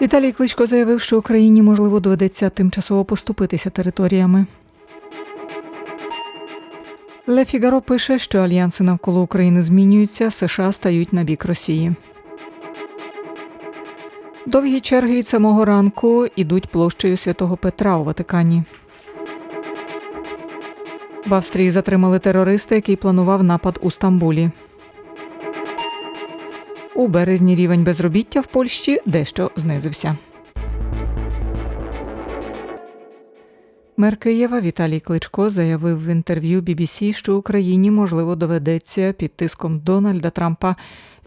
Віталій Кличко заявив, що Україні можливо доведеться тимчасово поступитися територіями. Ле Фігаро пише, що альянси навколо України змінюються, США стають на бік Росії. Довгі черги від самого ранку ідуть площею святого Петра у Ватикані. В Австрії затримали терориста, який планував напад у Стамбулі. У березні рівень безробіття в Польщі дещо знизився. Мер Києва Віталій Кличко заявив в інтерв'ю BBC, що Україні можливо доведеться під тиском Дональда Трампа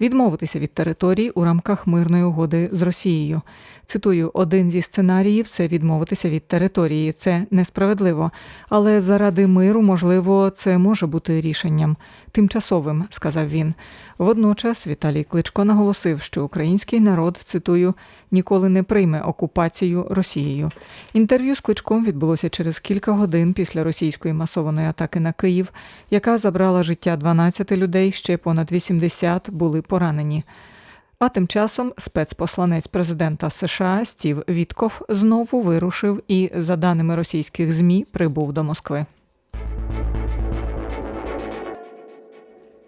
відмовитися від територій у рамках мирної угоди з Росією. Цитую, один зі сценаріїв це відмовитися від території. Це несправедливо, але заради миру, можливо, це може бути рішенням тимчасовим, сказав він. Водночас Віталій Кличко наголосив, що український народ цитую ніколи не прийме окупацію Росією. Інтерв'ю з Кличком відбулося через кілька годин після російської масованої атаки на Київ, яка забрала життя 12 людей. Ще понад 80 були поранені. А тим часом спецпосланець президента США Стів Вітков знову вирушив і, за даними російських змі, прибув до Москви.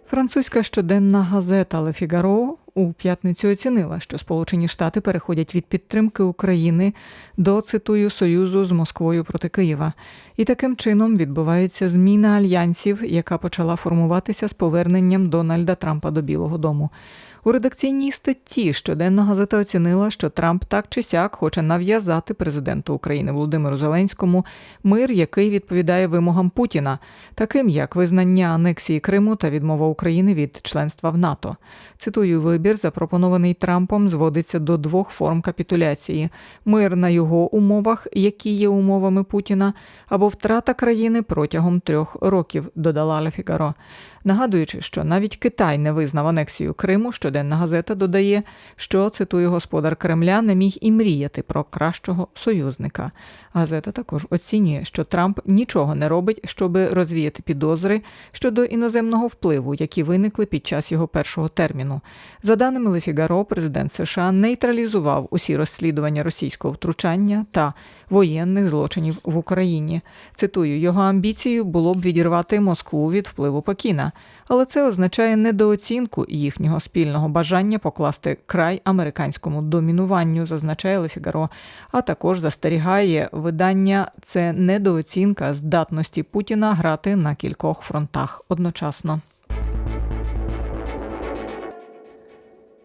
Французька щоденна газета Le Фігаро» у п'ятницю оцінила, що Сполучені Штати переходять від підтримки України до цитую союзу з Москвою проти Києва, і таким чином відбувається зміна альянсів, яка почала формуватися з поверненням Дональда Трампа до Білого Дому. У редакційній статті щоденна газета оцінила, що Трамп так чи сяк хоче нав'язати президенту України Володимиру Зеленському мир, який відповідає вимогам Путіна, таким як визнання анексії Криму та відмова України від членства в НАТО. Цитую, вибір, запропонований Трампом, зводиться до двох форм капітуляції: мир на його умовах, які є умовами Путіна, або втрата країни протягом трьох років, додала Ле Фігаро. Нагадуючи, що навіть Китай не визнав анексію Криму, щоденна газета додає, що цитую господар Кремля не міг і мріяти про кращого союзника. Газета також оцінює, що Трамп нічого не робить, щоб розвіяти підозри щодо іноземного впливу, які виникли під час його першого терміну. За даними Ле Фігаро, президент США нейтралізував усі розслідування російського втручання та воєнних злочинів в Україні. Цитую, його амбіцією було б відірвати Москву від впливу Пекіна, але це означає недооцінку їхнього спільного бажання покласти край американському домінуванню, зазначає Ле Фігаро, а також застерігає видання це недооцінка здатності Путіна грати на кількох фронтах одночасно.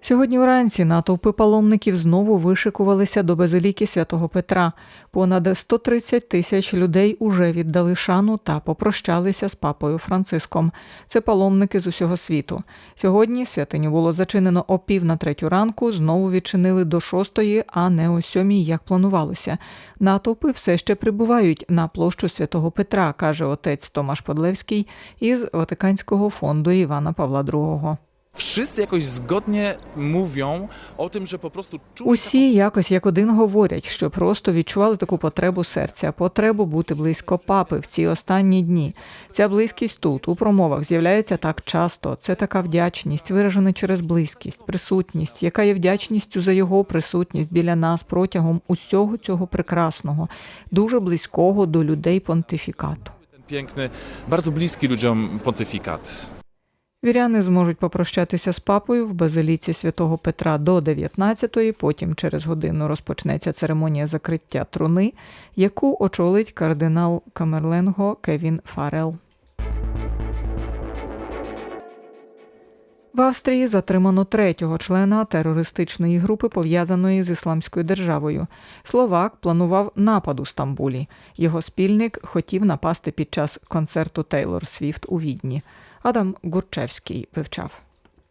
Сьогодні вранці натовпи паломників знову вишикувалися до базиліки святого Петра. Понад 130 тисяч людей уже віддали шану та попрощалися з папою Франциском. Це паломники з усього світу. Сьогодні святиню було зачинено о пів на третю ранку. Знову відчинили до шостої, а не о сьомій, як планувалося. Натовпи все ще прибувають на площу святого Петра, каже отець Томаш Подлевський із Ватиканського фонду Івана Павла II. Wszyscy jakoś zgodnie mówią o tym, że po prostu Усі якось як один говорять, що просто відчували таку потребу серця, потребу бути близько папи в ці останні дні. Ця близькість тут, у промовах, з'являється так часто. Це така вдячність, виражена через близькість, присутність, яка є вдячністю за його присутність біля нас протягом усього цього прекрасного, дуже близького до людей понтифікату. piękny, bardzo bliski ludziom pontyfikat. Віряни зможуть попрощатися з папою в базиліці святого Петра до 19-ї, Потім через годину розпочнеться церемонія закриття труни, яку очолить кардинал Камерленго Кевін Фарел. В Австрії затримано третього члена терористичної групи, пов'язаної з ісламською державою. Словак планував напад у Стамбулі. Його спільник хотів напасти під час концерту Тейлор Свіфт у Відні. Адам Гурчевський вивчав.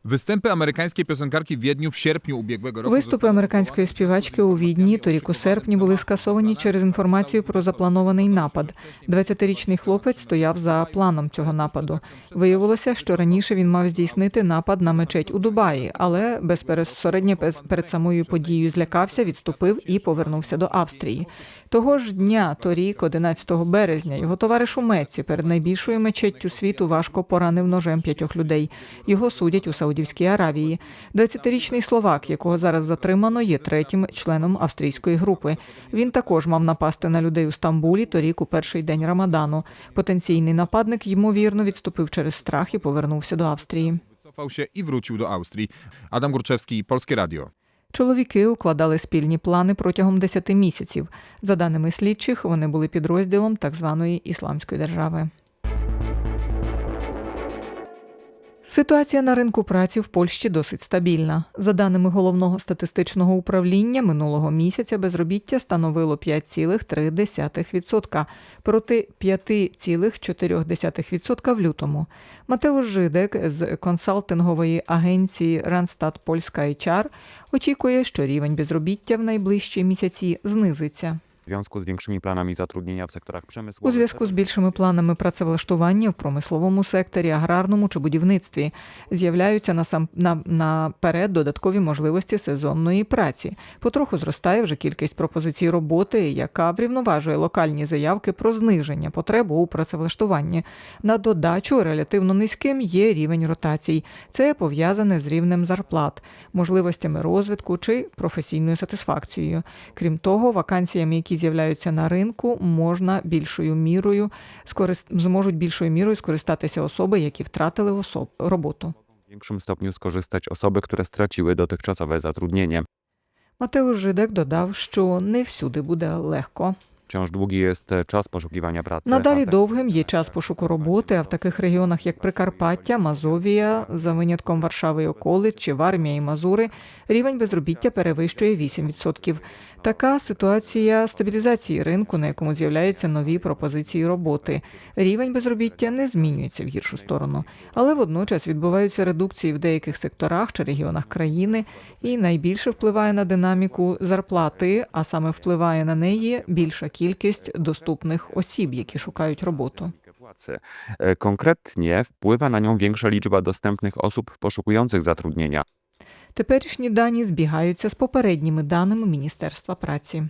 Występy amerykańskiej piosenkarki w Wiedniu w sierpniu ubiegłego roku. Виступи американської співачки у Відні торік у серпні були скасовані через інформацію про запланований напад. 20-річний хлопець стояв за планом цього нападу. Виявилося, що раніше він мав здійснити напад на мечеть у Дубаї, але безпередньо перед самою подією злякався, відступив і повернувся до Австрії. Того ж дня, торік, 11 березня, його товариш у Меці перед найбільшою мечеттю світу важко поранив ножем п'ятьох людей. Його судять у Саудівській Саудівській Аравії. 20-річний словак, якого зараз затримано, є третім членом австрійської групи. Він також мав напасти на людей у Стамбулі торік у перший день Рамадану. Потенційний нападник ймовірно відступив через страх і повернувся до Австрії. Się i wrócił do Austrii. Adam Górczewski, Polskie Radio. Чоловіки укладали спільні плани протягом 10 місяців. За даними слідчих, вони були підрозділом так званої ісламської держави. Ситуація на ринку праці в Польщі досить стабільна. За даними головного статистичного управління, минулого місяця безробіття становило 5,3% проти 5,4% в лютому. Матеуш Жидек з консалтингової агенції Randstad Польська HR очікує, що рівень безробіття в найближчі місяці знизиться. Związku z większymi planami zatrudnienia w sektorach У зв'язку з більшими планами працевлаштування в промисловому секторі, аграрному чи будівництві з'являються насам на, наперед додаткові можливості сезонної праці. Потроху зростає вже кількість пропозицій роботи, яка врівноважує локальні заявки про зниження потреби у працевлаштуванні. На додачу релятивно низьким є рівень ротацій. Це пов'язане з рівнем зарплат, можливостями розвитку чи професійною сатисфакцією. Крім того, вакансіями, які з'являються на ринку, можна більшою мірою скорист... зможуть більшою мірою скористатися особи, які втратили особ... роботу. W większym stopniu skorzystać osoby, które straciły dotychczasowe zatrudnienie. Матеуш Жидек додав, що не всюди буде легко. Wciąż długi jest e, czas poszukiwania pracy. Надалі a довгим є час пошуку роботи, а в таких регіонах, як Прикарпаття, Мазовія, за винятком Варшави і околиць чи Вармія і Мазури, рівень безробіття перевищує 8%. Така ситуація стабілізації ринку, на якому з'являються нові пропозиції роботи. Рівень безробіття не змінюється в гіршу сторону, але водночас відбуваються редукції в деяких секторах чи регіонах країни, і найбільше впливає на динаміку зарплати, а саме впливає на неї більша кількість доступних осіб, які шукають роботу. płacy. E, Konkretnie wpływa na nią większa liczba dostępnych osób poszukujących zatrudnienia. Теперішні дані збігаються з попередніми даними Міністерства праці.